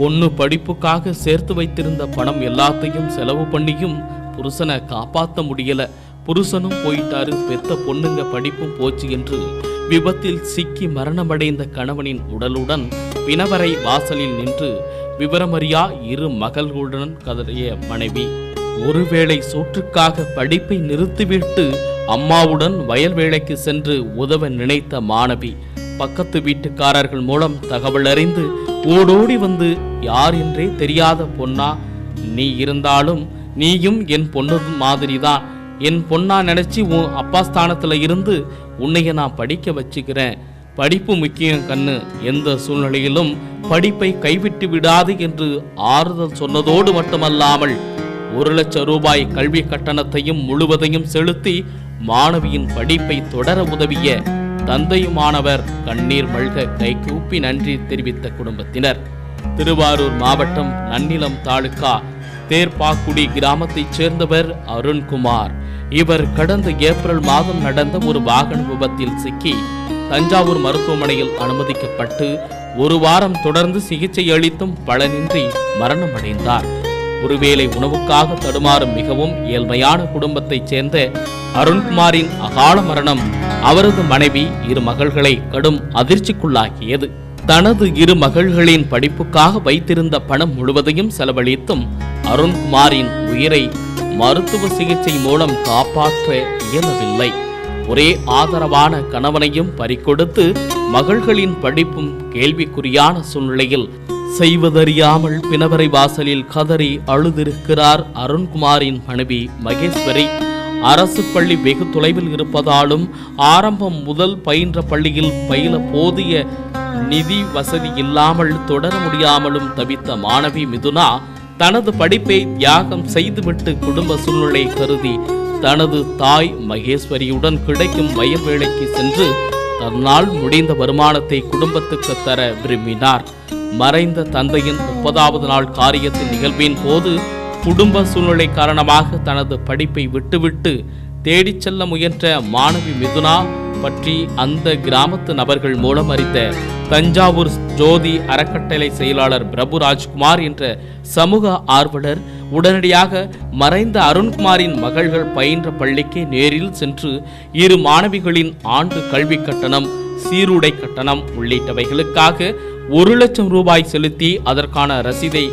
பொண்ணு படிப்புக்காக சேர்த்து வைத்திருந்த பணம் எல்லாத்தையும் செலவு பண்ணியும் புருஷனை காப்பாற்ற முடியல. புருஷனும் போயிட்டாரு. பெத்த பொண்ணுங்க படிப்பும் போச்சு என்று விபத்தில் சிக்கி மரணமடைந்த கணவனின் உடலுடன் பிணவரை வாசலில் நின்று விவரமறியா இரு மகள்களுடன் கதறிய மனைவி ஒருவேளை சோற்றுக்காக படிப்பை நிறுத்திவிட்டு அம்மாவுடன் வயல் வேலைக்கு சென்று உதவ நினைத்த மாணவி பக்கத்து வீட்டுக்காரர்கள் மூலம் தகவல் அறிந்து ஓடோடி வந்து யார் என்றே தெரியாத பொண்ணா நீ இருந்தாலும் நீயும் என் பொண்ணு மாதிரிதான். என் பொண்ணா நினச்சி உன் அப்பா ஸ்தானத்துல இருந்து உன்னைய நான் படிக்க வச்சுக்கிறேன். படிப்பு முக்கியம் கண்ணு. எந்த சூழ்நிலையிலும் படிப்பை கைவிட்டு விடாது என்று ஆறுதல் சொன்னதோடு மட்டுமல்லாமல் ஒரு லட்சம் ரூபாய் கல்வி கட்டணத்தையும் முழுவதையும் செலுத்தி மாணவியின் படிப்பை தொடர உதவிய தந்தையுமானவர் கண்ணீர் மல்க கைகூப்பி நன்றி தெரிவித்த குடும்பத்தினர். திருவாரூர் மாவட்டம் நன்னிலம் தாலுகா தேர்பாக்குடி கிராமத்தைச் சேர்ந்தவர் அருண்குமார். இவர் கடந்த ஏப்ரல் மாதம் நடந்த ஒரு வாகன விபத்தில் சிக்கி தஞ்சாவூர் மருத்துவமனையில் அனுமதிக்கப்பட்டு ஒரு வாரம் தொடர்ந்து சிகிச்சை அளித்தும் பலனின்றி மரணமடைந்தார். ஒருவேளை உணவுக்காக தடுமாறும் மிகவும் ஏழ்மையான குடும்பத்தைச் சேர்ந்த அருண்குமாரின் அகால மரணம் அவரது மனைவி இரு மகள்களை கடும் அதிர்ச்சிக்குள்ளாக்கியது. தனது இரு மகள்களின் படிப்புக்காக வைத்திருந்த பணம் முழுவதையும் செலவழித்தும் அருண்குமாரின் உயிரை மருத்துவ சிகிச்சை மூலம் காப்பாற்ற இயலவில்லை. ஒரே ஆதரவான கணவனையும் பறிக்கொடுத்து மகள்களின் படிப்பும் கேள்விக்குறியான சூழ்நிலையில் செய்வதறியாமல் பிணவரை வாசலில் கதறி அழுதிருக்கிறார் அருண்குமாரின் மனைவி மகேஸ்வரி. அரசு பள்ளி வெகு தொலைவில் இருப்பதாலும் ஆரம்பம் முதல் பயின்ற பள்ளியில் பயில போதிய நிதி வசதி இல்லாமல் தொடர முடியாமலும் தவித்த மாணவி மிதுனா தனது படிப்பை தியாகம் செய்துவிட்டு குடும்ப சூழ்நிலை கருதி தனது தாய் மகேஸ்வரியுடன் கிடைக்கும் வயல் வேலைக்கு சென்று தன்னால் முடிந்த வருமானத்தை குடும்பத்துக்கு தர விரும்பினார். மறைந்த தந்தையின் முப்பதாவது நாள் காரியத்தின் நிகழ்வின் போது குடும்ப சூழ்நிலை காரணமாக தனது படிப்பை விட்டுவிட்டு தேடிச் செல்ல முயன்ற மாணவி மிதுனா பற்றி அந்த கிராமத்து நபர்கள் மூலம் அறிந்த தஞ்சாவூர் ஜோதி அறக்கட்டளை செயலாளர் பிரபு ராஜ்குமார் என்ற சமூக ஆர்வலர் உடனடியாக மறைந்த அருண்குமாரின் மகள்கள் பயின்ற பள்ளிக்கு நேரில் சென்று இரு மாணவிகளின் ஆண்டு கல்வி கட்டணம் சீருடை கட்டணம் உள்ளிட்டவைகளுக்காக ஒரு லட்சம் ரூபாய் செலுத்தி அதற்கான ரசீதை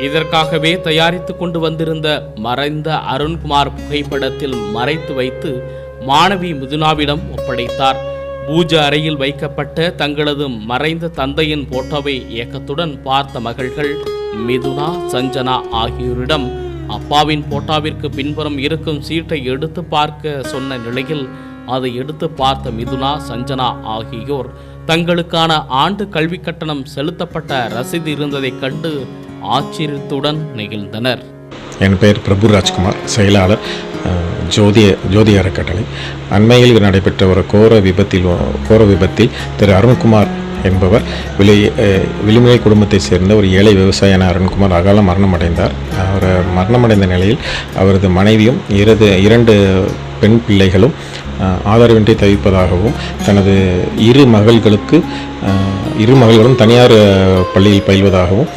இதற்காகவே தயாரித்து கொண்டு வந்திருந்த மறைந்த அருண்குமார் புகைப்படத்தில் மறைத்து வைத்து மாணவி மிதுனாவிடம் ஒப்படைத்தார். பூஜை அறையில் வைக்கப்பட்ட தங்களது மறைந்த தந்தையின் போட்டோவை இயக்கத்துடன் பார்த்த மகள்கள் மிதுனா சஞ்சனா ஆகியோரிடம் அப்பாவின் போட்டாவிற்கு பின்புறம் இருக்கும் சீட்டை எடுத்து பார்க்க சொன்ன நிலையில் அதை எடுத்து பார்த்த மிதுனா சஞ்சனா ஆகியோர் தங்களுக்கான ஆண்டு கல்வி கட்டணம் செலுத்தப்பட்ட ரசீது இருந்ததைக் கண்டு ஆச்சரியத்துடன் நெகிழ்ந்தனர். என் பெயர் பிரபு ராஜ்குமார் செயலாளர் ஜோதிய ஜோதி ஜோதி அறக்கட்டளை. அண்மையில் நடைபெற்ற ஒரு கோர விபத்தில் கோர விபத்தில் திரு அருண்குமார் என்பவர் விலை விளிமுறை குடும்பத்தைச் சேர்ந்த ஒரு ஏழை விவசாயியான அருண்குமார் அகால மரணமடைந்தார். அவர் மரணமடைந்த நிலையில் அவரது மனைவியும் இரது இரண்டு பெண் பிள்ளைகளும் ஆதரவின்றி தவிப்பதாகவும் தனது இரு மகள்களுக்கு இரு மகள்களும் தனியார் பள்ளியில் பயில்வதாகவும்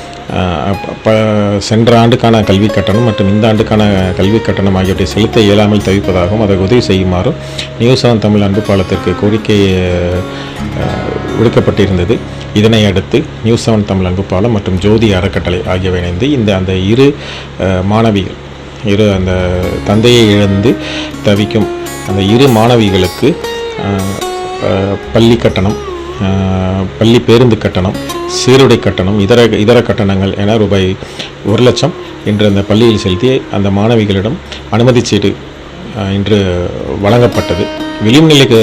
ப- சென்ற ஆண்டுக்கான கல்வி கட்டணம் மற்றும் இந்த ஆண்டுக்கான கல்வி கட்டணம் ஆகியவற்றை செலுத்த இயலாமல் தவிப்பதாகவும் அதற்கு உதவி செய்யுமாறும் நியூஸ் செவன் தமிழ் அன்பு பாலத்திற்கு கோரிக்கை விடுக்கப்பட்டிருந்தது. இதனை அடுத்து நியூஸ் செவன் தமிழ் அன்பு பாலம் மற்றும் ஜோதி அறக்கட்டளை ஆகியவை இணைந்து இந்த அந்த இரு மாணவிகள் இரு அந்த தந்தையை இழந்து தவிக்கும் அந்த இரு மாணவிகளுக்கு பள்ளி கட்டணம் பள்ளி பேருந்து கட்டணம் சீருடை கட்டணம் இதர இதர கட்டணங்கள் என ரூபாய் ஒரு லட்சம் இன்று அந்த பள்ளியில் செலுத்தி அந்த மாணவிகளிடம் அனுமதி சீட்டு இன்று வழங்கப்பட்டது. விளிம்புநிலைக்கு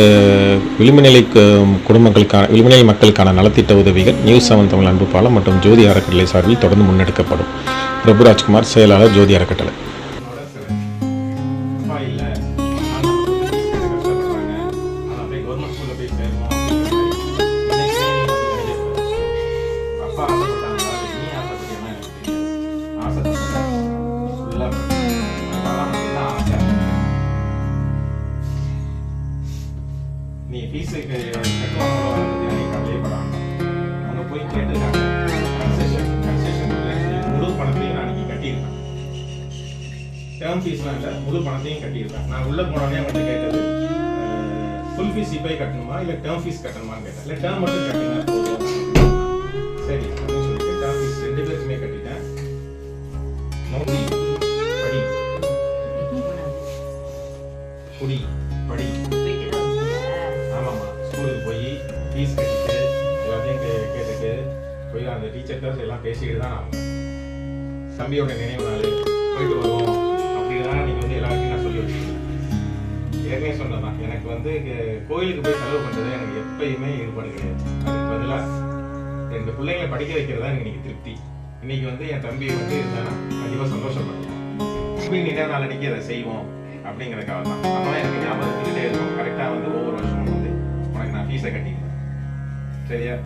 விளிம்புநிலைக்கு குடும்பங்களுக்கான விளிம்புநிலை மக்களுக்கான நலத்திட்ட உதவிகள் நியூஸ் செவன் தமிழ் அன்பு பாலம் மற்றும் ஜோதி அறக்கட்டளை சார்பில் தொடர்ந்து முன்னெடுக்கப்படும். பிரபுராஜ்குமார் செயலாளர் ஜோதி அறக்கட்டளை. நீ ஃபீஸுக்கு போய் கேட்டுருக்காங்க முழு பணத்தையும் நான் அன்றைக்கி கட்டியிருக்கேன் டேர்ம் ஃபீஸ்லாம் இல்லை முழு பணத்தையும் கட்டியிருக்கேன் நான் உள்ளே போனோடனே வந்து கேட்டது ஃபுல் ஃபீஸ் இப்போ கட்டணுமா இல்லை டேர்ம் ஃபீஸ் கட்டணுமான்னு கேட்டேன் இல்லை டேர்ம் மட்டும் கட்டினா எல்லாம் பேசிக்கிட்டு தான் நான் தம்பியோட நினைவு நாள் போயிட்டு வருவோம். அப்படிதான் நீங்கள் வந்து எல்லாருக்கும் நான் சொல்லி வச்சுருக்கேன் ஏற்கனவே சொன்னதான் எனக்கு வந்து கோயிலுக்கு போய் செலவு பண்ணுறது எனக்கு எப்பயுமே ஈடுபாடு கிடையாது. அதுக்கு பதிலாக ரெண்டு பிள்ளைங்களை படிக்க வைக்கிறதா எனக்கு இன்னைக்கு திருப்தி. இன்னைக்கு வந்து என் தம்பி வந்து இருந்தா கண்டிப்பாக சந்தோஷப்படுறேன் தம்பி நினைவு நாள் அதை செய்வோம் அப்படிங்கிறதுக்காக தான். அப்போ எனக்கு ஞாபகம் இருந்துகிட்டே இருக்கும். கரெக்டாக வந்து ஒவ்வொரு வருஷமும் வந்து உனக்கு நான் ஃபீஸை கட்டிக்கிறேன். சரியா?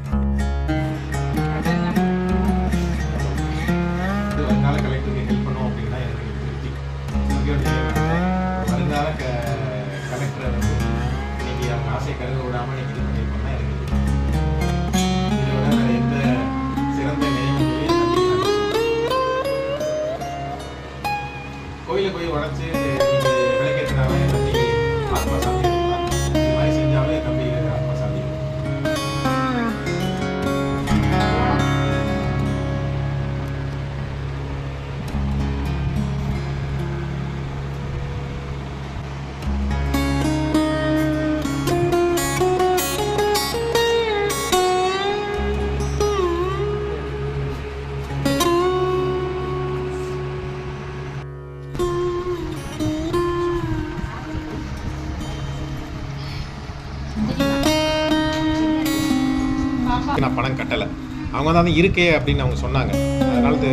தம்பியோட வருங்கால கலெக்டரை வந்து இன்னைக்கு அவங்க ஆசை கருத விடாமல் இன்னைக்கு அவங்க அவங்க தான் இருக்கே அப்படின்னு அவங்க சொன்னாங்க. அதனால இது